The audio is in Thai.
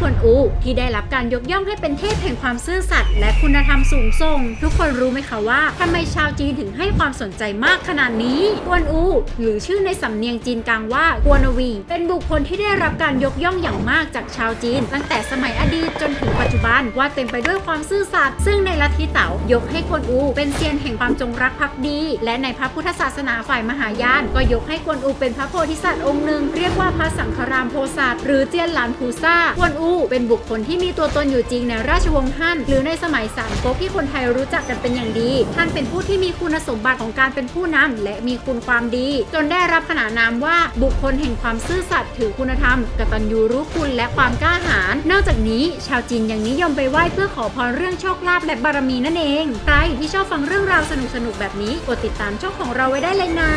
กวนอูที่ได้รับการยกย่องให้เป็นเทพแห่งความซื่อสัตย์และคุณธรรมสูงส่ง ทุกคนรู้ไหมคะว่าทำไมชาวจีนถึงให้ความสนใจมากขนาดนี้กวนอู หรือชื่อในสำเนียงจีนกลางว่ากวนวี เป็นบุคคลที่ได้รับการยกย่องอย่างมากจากชาวจีน ตั้งแต่สมัยอดีตจนถึงปัจจุบันว่าเต็มไปด้วยความซื่อสัตย์ซึ่งในลัทธิเต๋ายกให้กวนอูเป็นเซียนแห่งความจงรักภักดี และในพระพุทธศาสนาฝ่ายมหายาน ก็ยกให้กวนอูเป็นพระโพธิสัตว์องค์หนึ่งเรียกว่าพระสังฆรามโพธิสัตว์หรือเจียนหลานภูซ่ากวนอูเป็นบุคคลที่มีตัวตนอยู่จริงในราชวงศ์ฮั่นหรือในสมัยสามก๊กที่คนไทยรู้จักกันเป็นอย่างดี ท่านเป็นผู้ที่มีคุณสมบัติของการเป็นผู้นำและมีคุณความดี จนได้รับขนานนามว่าบุคคลแห่งความซื่อสัตย์ถือคุณธรรม กตัญญูรู้คุณและความกล้าหาญนอกจากนี้ ชาวจีนยังนิยมไปไหว้เพื่อขอพรเรื่องโชคลาภและบารมีนั่นเอง ใครที่ชอบฟังเรื่องราวสนุกๆแบบนี้กดติดตามช่องของเราไว้ได้เลยนะ